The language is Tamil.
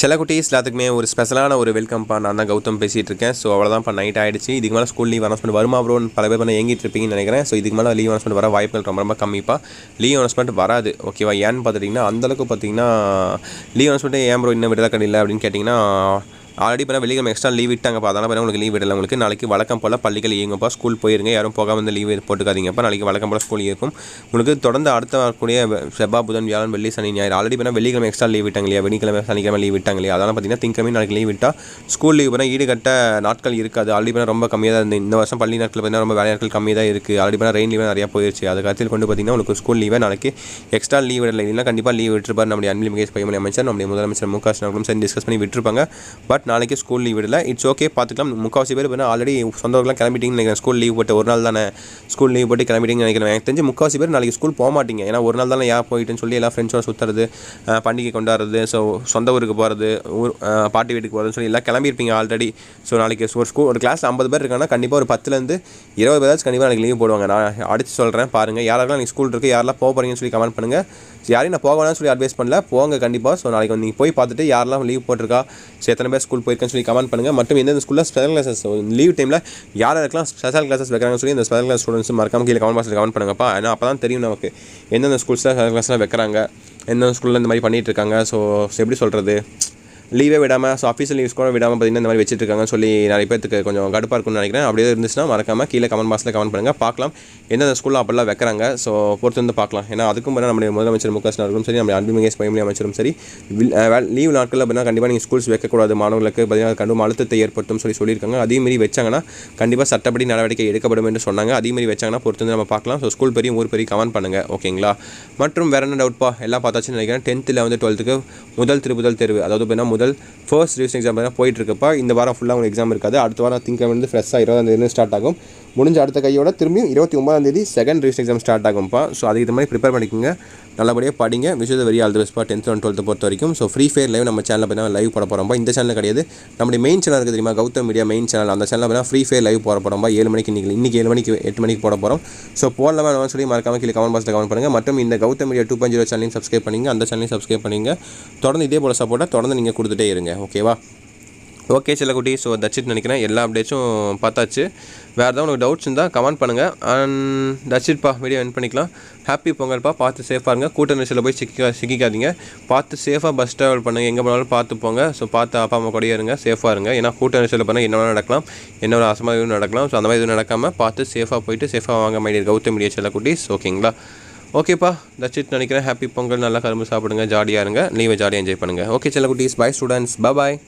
சில குட்டீஸ் எல்லாத்துக்குமே ஒரு ஸ்பெஷலான ஒரு வெல்கம்ப்பா நான் தான் கௌதம் பேசிகிட்டு இருக்கேன் ஸோ அவ்வளோதான்ப்பா நைட் ஆகிடுச்சு இதுக்கு மேலே ஸ்கூல் லீவ் அனௌன்ஸ்மெண்ட் வருமா ப்ரோன்னு பல பேர் பண்ண ஏங்கிட்டு இருப்பீங்கன்னு நினைக்கிறேன். ஸோ இதுக்கு மேலே லீவ் அனௌன்ஸ்மெண்ட் வர வாய்ப்புகள் ரொம்ப ரொம்ப கம்மிப்பா லீவ் அனௌன்ஸ்மெண்ட் வராது ஓகேவா ஏன்னு பார்த்துட்டிங்கன்னா அந்தளவுக்கு பார்த்தீங்கன்னா லீவ் அனௌன்ஸ்மெண்ட் ஏன் ப்ரோ இன்னும் விடுதலை கடையில் அப்படின்னு கேட்டிங்கன்னா ஆல்ரெடி இப்போ வெள்ளிக்கிழமை எக்ஸ்ட்ரா லீவ் விட்டாங்கப்பா அதனால் பிறகு உங்களுக்கு லீவ் விடல. உங்களுக்கு நாளைக்கு வழக்கம் போல் பள்ளிகள் இயங்குப்பா ஸ்கூல் போயிருங்க. யாரும் போகாமல் வந்து லீவ் போட்டுக்காதீங்கப்பா நாளைக்கு வழக்கம் போல் ஸ்கூல் இருக்கும் உங்களுக்கு தொடர்ந்து அடுத்த வரக்கூடிய வெ- செவ்வாய் புதன் வியாழன் வெள்ளி சனி ஞாயிறு. ஆல்ரெடி பண்ணால் வெள்ளிக்கிழமை எக்ஸ்ட்ரா லீவ் விட்டாங்க இல்லையா? வெள்ளிக்கிழமை சனிக்கிழமை லீவ் விட்டாங்க இல்லையா? அதனால் பார்த்தீங்கன்னா திங்கக்கிழமை நாளைக்கு லீவ் விட்டால் ஸ்கூல் லீவ் பண்ணால் ஈடுகட்ட நாட்கள் இருக்காது. ஆல்ரெடி பண்ணால் ரொம்ப கம்மியாக தான் இருந்தது. இந்த வருஷம் பள்ளி நாட்கள் பார்த்தீங்கன்னா ரொம்ப வேலை நாட்கள் கம்மியாக தான் இருக்குது ஆல்ரெடி பண்ணால் ரெயின் லீவ் நிறையா போயிடுச்சு அது கருத்தில் கொண்டு பார்த்தீங்கன்னா உங்களுக்கு ஸ்கூல் லீவை நாளைக்கு எக்ஸ்ட்ரா லீவ் விடலை. இல்லைன்னா கண்டிப்பாக லீவ் விட்டுருப்பார் நம்முடைய அன்பில் மிகேஷ் பையமணி அமைச்சர் நம்முடைய முதலமைச்சர் மு க ஸ்டாலினும் சரி டிஸ்கஸ் பண்ணி விட்டுருப்பாங்க. பட் நாளைக்கு ஸ்கூல் லீவ் விடல. இட்ஸ் ஓகே பார்த்துக்கலாம். முக்கால்வாசி பேர் பார்த்தீங்கன்னா ஆல்ரெடி சொந்தவர்கள்லாம் கிளம்பிட்டிங்கன்னு நினைக்கிறேன். ஸ்கூல் லீவ் போட்டு ஒரு நாள் தானே. ஸ்கூல் லீவ் போட்டு கிளம்பிட்டிங்கன்னு நினைக்கிறேன். எனக்கு தெரிஞ்சு முக்கால்வாசி பேர் நாளைக்கு ஸ்கூல் போக மாட்டீங்க. ஏன்னா ஒரு நாள் தானே ஏன் போயிட்டுன்னு சொல்லி எல்லாம் ஃப்ரெண்ட்ஸோட சுற்றுறது பண்டிகை கொண்டாடுறது ஸோ சொந்த ஊருக்கு போகிறது ஊர் பாட்டி வீட்டுக்கு போகிறதுன்னு சொல்லி எல்லாம் கிளம்பியிருப்பீங்க ஆல்ரெடி ஸோ நாளைக்கு ஒரு ஸ்கூல் ஒரு கிளாஸ் ஐம்பது பேர் இருக்காங்கன்னா கண்டிப்பாக ஒரு பத்துலேருந்து இருபது பேராச்சும் கண்டிப்பாக நாளைக்கு லீவ் போடுவாங்க. நான் அடிச்சு சொல்கிறேன் பாருங்கள் யாரெல்லாம் நீங்கள் ஸ்கூல் இருக்குது யாரெல்லாம் போக போகிறீங்கன்னு சொல்லி கமெண்ட் பண்ணுங்கள் யாரையும் நான் போக வேணாம்னு சொல்லி அட்வைஸ் பண்ணல. போங்க கண்டிப்பாக ஸோ நாளைக்கு வந்து நீங்கள் போய் பார்த்துட்டு யாரெல்லாம் லீவ் போட்டிருக்கா ஸோ எத்தனை பேர் ஸ்கூல் போயிருக்கேன்னு சொல்லி கமெண்ட் பண்ணுங்கள் மற்றும் எந்தெந்த ஸ்கூலில் ஸ்பெஷல் கிளாஸஸ் லீவ் டைமில் யார் யாருக்கெல்லாம் ஸ்பெஷல் கிளாஸஸ் வைக்கிறாங்கன்னு சொல்லி இந்த ஸ்பெஷல் கிளாஸ் ஸ்டூடெண்ட்ஸ் மறக்காம கீழே கமெண்ட் பாக்ஸில் கமெண்ட் பண்ணுங்கப்பா. ஏன்னா அப்போ தான் தெரியும் நமக்கு. எந்தெந்த ஸ்கூல்ஸில் ஸ்பெஷல் கிளாஸ்லாம் வைக்கிறாங்க. எந்தெந்த ஸ்கூலில் இந்த மாதிரி பண்ணிட்டு இருக்காங்க. ஸோ எப்படி சொல்கிறது லீவே விடாமல் ஸோ ஆஃபீஸில் லீவ்ஸ் கூட விடாமல் பார்த்தீங்கன்னா இந்த மாதிரி வச்சுட்டு சொல்லி நிறைய பேருக்கு கொஞ்சம் கடுப்பாக இருக்கும்னு நினைக்கிறேன். அப்படியே இருந்துச்சுன்னா மறக்காமல் கீழே கமெண்ட் பாக்ஸில் கமெண்ட் பண்ணுங்கள் பார்க்கலாம். எந்தெந்த ஸ்கூலில் அப்படிலாம் வைக்கிறாங்க. ஸோ பொறுத்து வந்து பார்க்கலாம். ஏன்னா அதுக்கும் பிறகு நம்முடைய முதலமைச்சர் முக க ஸ்டாலின் அவர்களும் சரி நம்முடைய அன்புமிகேஷ் பயமொழி அமைச்சரும் சரி லீவ் நாட்களில் அப்படின்னா கண்டிப்பாக நீங்கள் ஸ்கூல்ஸ் வைக்கக்கூடாது. மாணவர்களுக்கு பார்த்தீங்கன்னா அது கண்டும் அழுத்தத்தை ஏற்படுத்தும் சொல்லி சொல்லியிருக்காங்க. அதேமாரி மாதிரி வச்சாங்கன்னா கண்டிப்பாக சட்டப்படி நடவடிக்கை எடுக்கப்படும் என்று சொன்னாங்க. அதேமாரி மாதிரி வச்சாங்கன்னா பொறுத்து வந்து நம்ம பார்க்கலாம். ஸோ ஸ்கூல் பெரிய ஊர் பெரிய கமெண்ட் பண்ணுங்கள் ஓகேங்களா மற்றும் வேற என்ன டவுட்ப்பா எல்லாம் பார்த்தாச்சுன்னு நினைக்கிறேன். டென்த்தில் வந்து டுவெல்த்துக்கு முதல் திருப்புதல் தேர்வு. அதாவது பார்த்தீங்கன்னா முதல் ஃபர்ஸ்ட் ரிவிஷன் எக்ஸாம் போயிட்டு இருக்குப்பா இந்த வாரம் ஃபுல்லாக உங்களுக்கு எக்ஸாம் இருக்காது. அடுத்த வாரம் திங்கக்கிழமை வந்து ஃப்ரெஷ்ஷாக இருபதாம் தேதி ஸ்டார்ட் ஆகும். முடிஞ்ச அடுத்த கையோட திரும்பியும் இருபத்தி ஒன்பதாம் தேதி செகண்ட் ரிவிஷன் எக்ஸாம் ஸ்டார்ட் ஆகும்ப்பா. ஸோ அதுக்கு மாதிரி ப்ரிப்பேர் பண்ணிக்கோங்க. நல்லபடியாக படிங்க. விஷயத்தை வெரி ஆல் தி பெஸ்ட்பா டென்த் அண்ட் டுவெல்த்து பொறுத்த வரைக்கும். ஸோ ஃப்ரீ ஃபயர் லைவ் நம்ம சேனலில் பார்த்தீங்கன்னா லைவ் போட போகிறோம்ப்பா இந்த சேனல் கிடையாது. நம்முடைய மெயின் சேனல் இருக்குது தெரியுமா? கௌதம் மீடியா மெயின் சேனல் அந்த சேனலில் பார்த்தீங்கன்னா ஃப்ரீ ஃபயர் லைவ் போட போகிறோம்ப்பா ஏழு மணிக்கு இன்றைக்கி இன்றைக்கி ஏழு மணிக்கு எட்டு மணிக்கு போட போகிறோம் ஸோ போடலாமா வேணாம்னு சொல்லி மறக்காமல் கீழே கமெண்ட் பாக்ஸில் கமெண்ட் பண்ணுங்கள் மற்றும் இந்த Gautham media two point zero சேனலையும் சப்ஸ்கிரைப் பண்ணிங்க. அந்த சேனலையும் சப்ஸ்கிரைப் பண்ணிங்க. தொடர்ந்து இதே போல் சப்போர்ட்டாக தொடர்ந்து நீங்கள் கொடுத்துட்டே இருங்க. ஓகேவா ஓகே சில குட்டி. ஸோ தச்சிட்டு நினைக்கிறேன். எல்லா அப்டேட்ஸும் பார்த்தாச்சு. வேறு ஏதாவது உங்களுக்கு டவுட்ஸ் இருந்தால் கமெண்ட் பண்ணுங்கள் அண்ட் தட்சிட்ப்பா வீடியோ என் பண்ணிக்கலாம். ஹாப்பி பொங்கல்ப்பா பார்த்து சேஃபாக இருங்க. கூட்ட நெரிசலில் போய் சிக்கி சிக்கிக்காதீங்க. பார்த்து சேஃபாக பஸ் ட்ராவல் பண்ணுங்கள் எங்கே போனாலும் பார்த்து போங்க. ஸோ பார்த்து அப்பா அம்மா கூடயே இருங்க. சேஃபாக இருங்க. ஏன்னா கூட்ட நெரிசலில் பண்ணால் என்ன நடக்கலாம். என்ன ஒரு அசமாக எதுவும் நடக்கலாம். ஸோ அந்த மாதிரி எதுவும் நடக்காமல் பார்த்து சேஃபாக போயிட்டு சேஃபாக வாங்க மாட்டேன் கௌதம் மீடியா செல்ல குட்டீஸ் ஓகேங்களா ஓகேப்பா தட்சிட் நினைக்கிறேன். ஹாப்பி பொங்கல். நல்லா கரும்பு சாப்பிடுங்க. ஜாலியாக இருங்க. லீவை ஜாலியாக என்ஜாய் பண்ணுங்கள் ஓகே செல்ல குட்டிஸ். By students bye